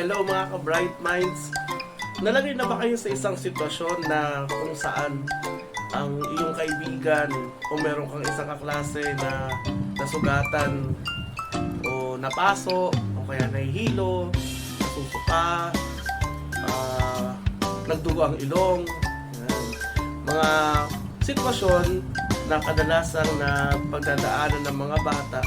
Hello mga ka-bright minds. Nalagay na ba kayo sa isang sitwasyon na kung saan ang iyong kaibigan o meron kang isang kaklase na nasugatan o napaso o kaya nahihilo, nasusuka, ah, nagdugo ang ilong, yan. mga sitwasyon na kadalasan na pagdadaanan ng mga bata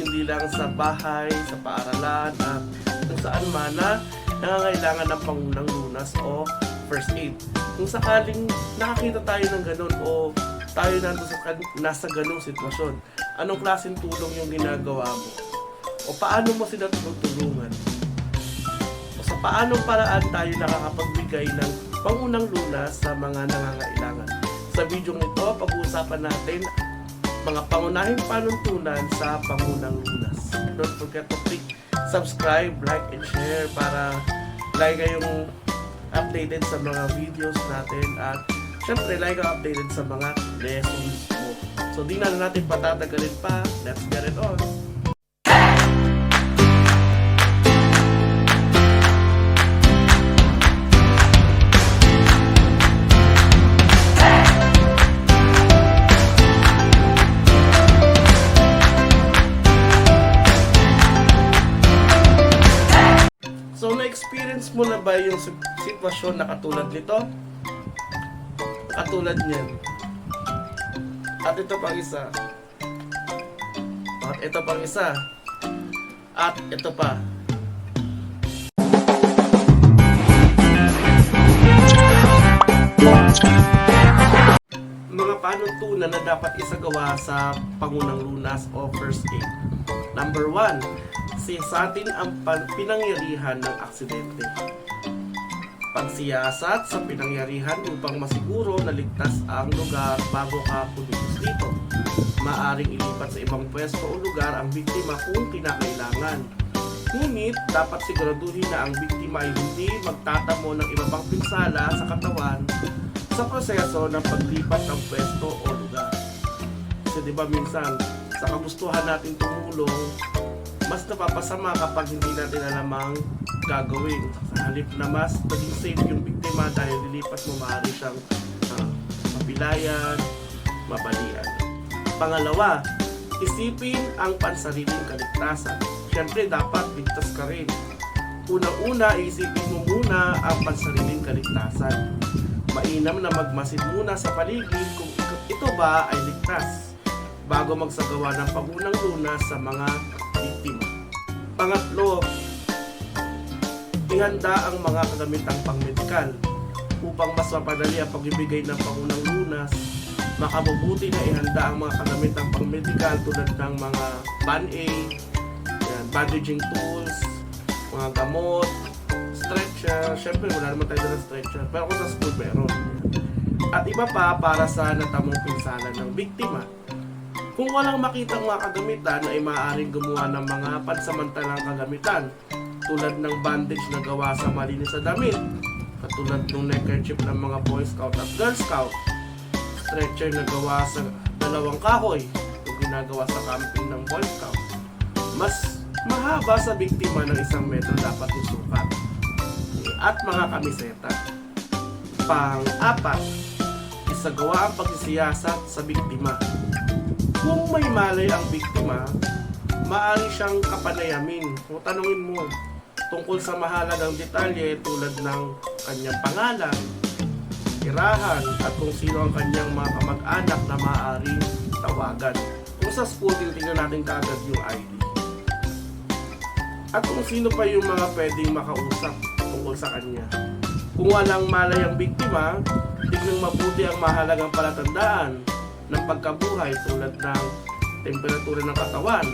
hindi lang sa bahay, sa paaralan, at kung saan man na nangangailangan ng pangunang lunas o first aid. Kung sakaling nakakita tayo ng ganun o tayo nandun sa, nasa ganung sitwasyon, anong klaseng tulong yung ginagawa mo? O paano mo sila tutulungan? O sa paanong paraan tayo nakakapagbigay ng pangunang lunas sa mga nangangailangan? Sa video ito, pag-uusapan natin mga pangunahing panuntunan sa pangunang lunas. Don't forget to click subscribe, like, and share para lagi kayong updated sa mga videos natin at syempre lagi kang updated sa mga lessons mo. So di na natin patatagalin pa. Let's get it on! Na yung sit- sitwasyon na katulad nito? Katulad niyan. At ito pang isa. At ito pang isa. At ito pa. Mga panuntunan na dapat isagawa sa pangunang lunas o first aid. Number one, siyasatin ang pan- pinangyarihan ng aksidente. Pagsiyasat sa pinangyarihan upang masiguro na ligtas ang lugar bago ka pumilos dito. Maaring ilipat sa ibang pwesto o lugar ang biktima kung kinakailangan. Ngunit dapat siguraduhin na ang biktima ay hindi magtatamo ng iba pang pinsala sa katawan sa proseso ng paglipat ng pwesto o lugar. Kasi di ba minsan, sa kagustuhan natin tumulong, mas napapasama kapag hindi natin alam ang gagawin. Sa halip na mas maging safe yung biktima dahil lilipat mo maaari siyang ah, mapilayan, mabalian. Pangalawa, isipin ang pansariling kaligtasan. Siyempre, dapat ligtas ka rin. Unang-una, isipin mo muna ang pansariling kaligtasan. Mainam na magmasid muna sa paligid kung ito ba ay ligtas bago magsagawa ng pangunang lunas sa mga. Pangatlo, ihanda ang mga kagamitang pangmedikal upang mas mapadali ang pagbibigay ng pangunang lunas. Makabubuti na ihanda ang mga kagamitang pangmedikal tulad ng mga band-aid, yan, bandaging tools, mga gamot, stretcher. Siyempre, wala naman tayo ng stretcher. Pero kung sa school, meron. At iba pa para sa natamong pinsala ng biktima. Kung walang makitang mga kagamitan ay maaaring gumawa ng mga pansamantalang kagamitan tulad ng bandage na gawa sa malinis na damit katulad ng neckerchief ng mga Boy Scout at Girl Scout stretcher na gawa sa dalawang kahoy yung ginagawa sa camping ng Boy Scout. Mas mahaba sa biktima ng isang metro dapat isukat at mga kamiseta. Pang-apat isagawa ang pagsisiyasat sa biktima kung may malay ang biktima, maaari siyang kapanayamin o tanungin mo tungkol sa mahalagang detalye tulad ng kanyang pangalan, tirahan, at kung sino ang kanyang mga kamag-anak na maaaring tawagan. Kung sa school, tingnan natin kaagad yung ID. At kung sino pa yung mga pwedeng makausap tungkol sa kanya. Kung walang malay ang biktima, tignan mabuti ang mahalagang palatandaan ng pagkabuhay tulad ng temperatura ng katawan,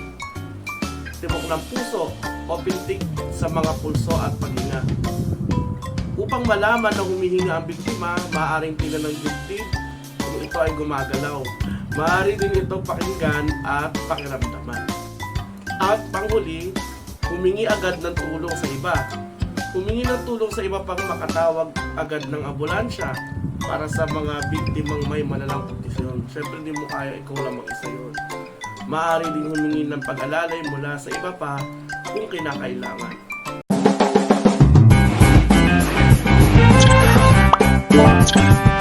tibok ng puso o pintig sa mga pulso at paghinga. Upang malaman na humihinga ang biktima, maaaring tingnan ng dibdib kung ito ay gumagalaw. Maaari din ito pakinggan at pakiramdaman. At panghuli, humingi agad ng tulong sa iba humingi ng tulong sa iba pang makatawag agad ng ambulansya para sa mga biktimang may malalang kondisyon. Siyempre, hindi mo kaya ikaw lang mag-isa yun. Maaari din humingi ng pag-alalay mula sa iba pa kung kinakailangan. Thank you.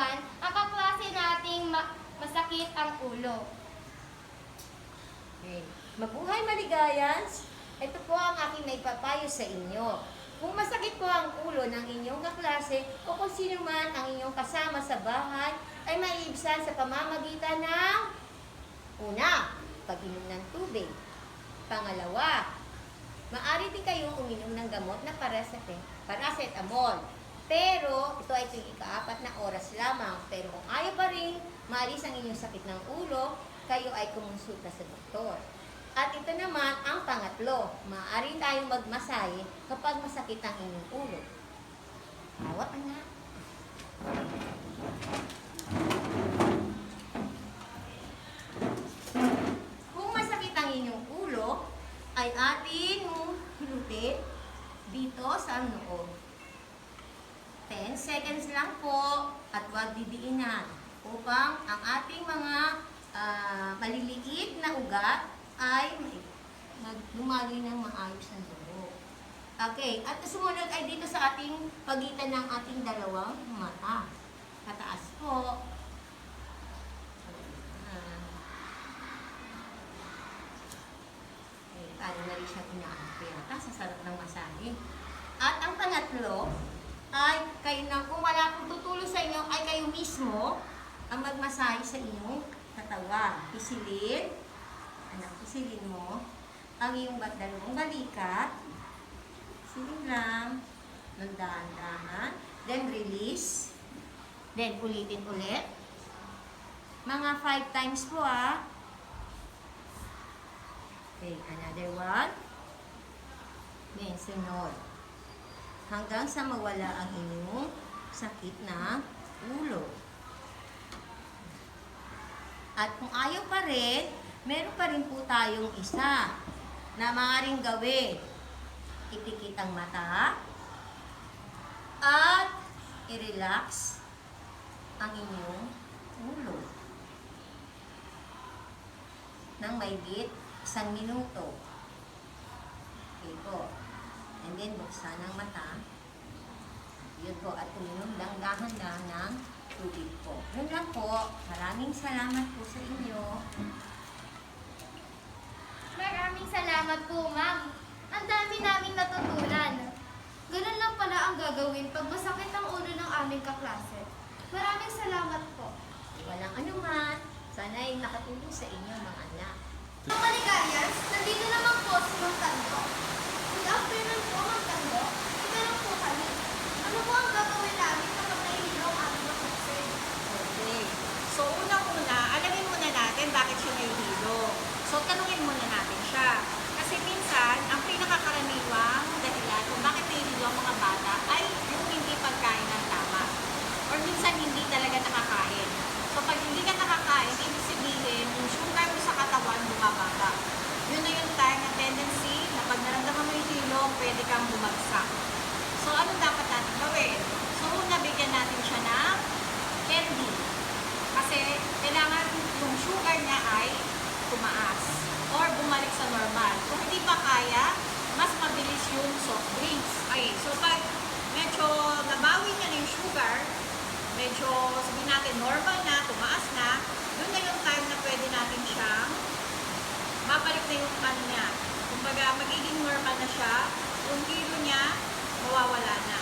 naman ang kaklase nating ma- masakit ang ulo. Okay. Mabuhay maligayans! Ito po ang aking may papayo sa inyo. Kung masakit po ang ulo ng inyong kaklase o kung sino man ang inyong kasama sa bahay, ay maiibsan sa pamamagitan ng Una, pag-inom ng tubig. Pangalawa, maaari din kayong uminom ng gamot na paracetamol. Pero, ito ay tuwing ikaapat na oras lamang. Pero kung ayaw pa rin maalis ang inyong sakit ng ulo, kayo ay kumonsulta sa doktor. At ito naman ang pangatlo. Maaari tayong magmasahe kapag masakit ang inyong ulo. Awat na. Kung masakit ang inyong ulo, ay ating hilutin dito sa noo. 10 seconds lang po at huwag didiinan upang ang ating mga ah, maliliit na ugat ay lumali ng maayos na dugo. Okay, at sumunod ay dito sa ating pagitan ng ating dalawang mata. Pataas po. Eh, paano na rin siya inaakpirata sa sarap ng masahe. At ang pangatlo, ay kayo na, kung wala pong tutulong sa inyo, ay kayo mismo ang magmasahe sa inyong katawan. Pisilin, anak, pisilin mo ang iyong dalawang balikat. Pisilin lang, ng dahan-dahan. Then release. Then ulitin ulit. Mga five times po ah. Okay, another one. Then, sunod. Hanggang sa mawala ang inyong sakit na ulo. At kung ayaw pa rin, meron pa rin po tayong isa na maaaring gawin. Ipikit ang mata at i-relax ang inyong ulo ng mayigit isang minuto. Okay po. And then, buksan ang mata. Yun po. At uminom lang dahan-dahan ng tubig po. Yun lang po. Maraming salamat po sa inyo. Maraming salamat po, ma'am. Ang dami naming natutunan. Ganun lang pala ang gagawin pag masakit ang ulo ng aming kaklase. Maraming salamat po. Walang anuman. Sana ay nakatulong sa inyo mga anak. Mga maligayas, nandito naman po si Mang Tando. Good afternoon po, Mang Tando. Itanong po kami. Ano po ang gagawin namin kapag nahihilo ang aming kaklase? Okay. So, unang-una, alamin muna natin bakit siya nahihilo. So, tanungin muna natin siya. Kasi minsan, ang pinakakaraniwang dahilan kung bakit nahihilo ang mga bata ay yung hindi pagkain ng tama. Or minsan, hindi talaga nakakain. So, pag hindi ka nakakain, ibig sabihin, yung sugar mo sa katawan bumababa. Yun na yung time na tendency na pag naramdaman mo yung hilo, pwede kang bumagsak. So, anong dapat natin gawin? So, una, bigyan natin siya ng candy. Kasi kailangan yung sugar niya ay tumaas or bumalik sa normal. Kung hindi pa kaya, mas mabilis yung soft drinks. Okay, so pag medyo nabawi niya na yung sugar, medyo sabihin natin normal na, tumaas na, yun na yung time na pwede natin siyang mabalik na yung ano niya. Kumbaga, magiging normal na siya, yung kilo niya, mawawala na.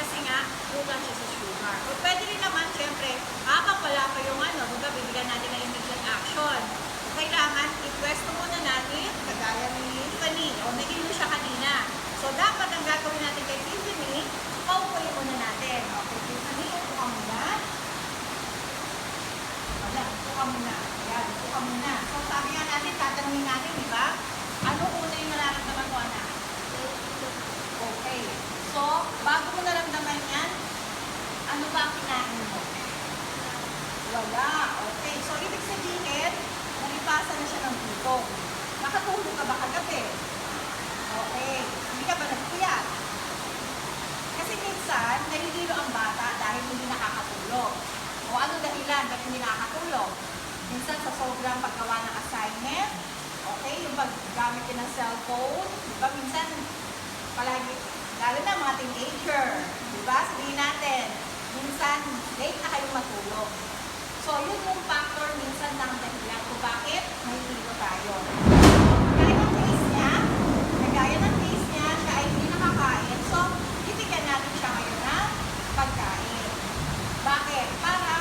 Kasi nga, kulang siya sa sugar. O pwede rin naman, syempre, habang wala pa yung ano, diba, bibigyan natin ng immediate action. So, kailangan, i-pwesto muna natin, kagaya ni Tiffany, o nahilo siya kanina. So, dapat ang gagawin natin kay Tiffany, paupuin muna natin. Okay, Tiffany, upo ka muna. Wala, upo ka muna. Ayan, upo ka muna. So, sabi nga natin, tatanungin natin, di ba? Ano una yung nararamdaman ko, anak? Okay. So, bago mo naramdaman yan, ano ba ang kinain mo? Wala. Okay. So, ibig sabihin, nalipasan na siya ng gutom. Nakatulog ka ba kagabi? Okay. Ka ba nagpuyat? Kasi minsan, nahihilo ang bata dahil hindi nakakatulog. O ano dahilan bakit hindi nakakatulog? Minsan sa sobrang paggawa ng assignment, okay, yung paggamit din ng cellphone, di ba minsan palagi, lalo na mga teenager, di ba? Sabihin natin, minsan late na kayong matulog. So, yun yung factor minsan ng dahilan Okay. So, titigyan natin siya ngayon ng pagkain. Bakit? Para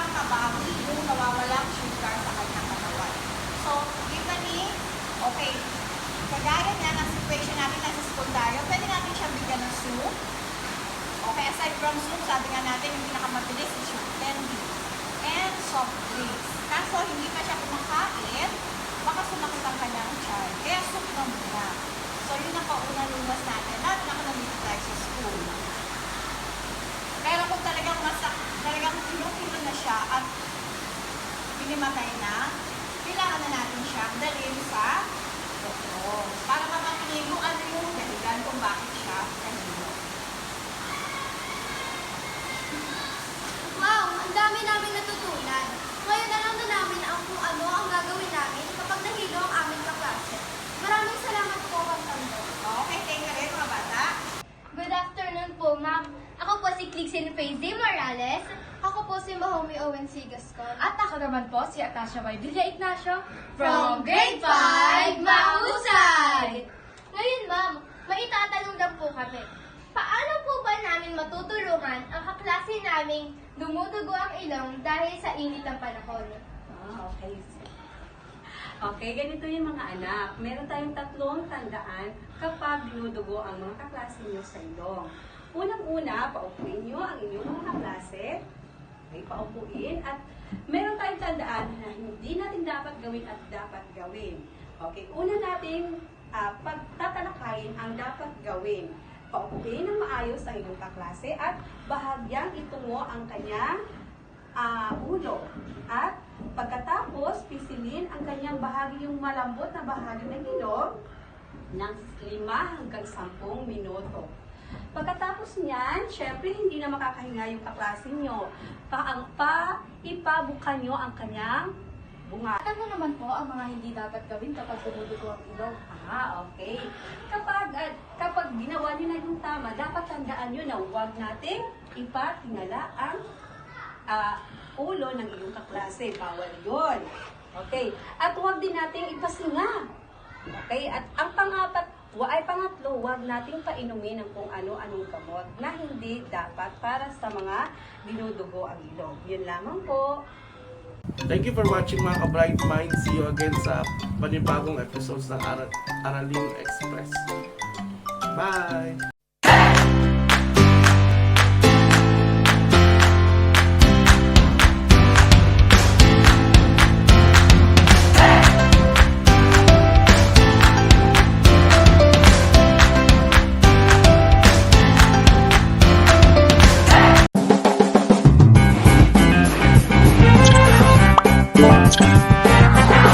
pinimatay na, kailangan na natin siya dalhin sa doktor para mapatingin kung ano yung dahilan kung bakit siya nahilo. Wow, ang dami namin natutunan. Ngayon alam na namin ang kung ano ang gagawin namin kapag nahilo ang aming kaklase. Maraming salamat po, Kang Tondo. Okay, thank you rin mga bata. Good afternoon po, ma'am. Ako po si Clixin Faith D. Morales. Ako po si Mahomie Owen Sigascon. At ako naman po si Atasha May Villa Ignacio From Grade 5, Mahusay! Ngayon, ma'am, may itatanong lang po kami. Paano po ba namin matutulungan ang kaklase naming dumudugo ang ilong dahil sa init ng panahon? Ah, okay. Okay, ganito yung mga anak. Meron tayong tatlong tandaan kapag dinudugo ang mga kaklase nyo sa ilong. Unang-una, paupuin nyo ang inyong mga kaklase. Okay, paupuin. At meron tayong tandaan na hindi natin dapat gawin at dapat gawin. Okay, una natin uh, pagtatalakayin ang dapat gawin. Paupuin ng maayos ang inyong kaklase at bahagyang itungo ang kanyang ah, ulo. At pagkatapos, pisilin ang kanyang bahagi, yung malambot na bahagi ng ilong, ng 5 hanggang 10 minuto. Pagkatapos niyan, syempre hindi na makakahinga yung kaklase nyo. Pa, ang pa, ipabukan nyo ang kanyang bunga. Ano naman po ang mga hindi dapat gawin kapag dumudugo ang ilong? Ah, okay. Kapag at kapag ginawa niyo na yung tama, dapat tandaan niyo na huwag nating ipatingala ang ah, ulo ng iyong kaklase. Bawal yun. Okay. At huwag din nating ipasinga. Okay? At ang pangapat, ay pangatlo, huwag nating painumin ng kung ano-anong gamot na hindi dapat para sa mga dinudugo ang ilong. Yun lamang po. Thank you for watching mga ka-Bright Minds. See you again sa panibagong episodes ng Aral Araling Express. Bye!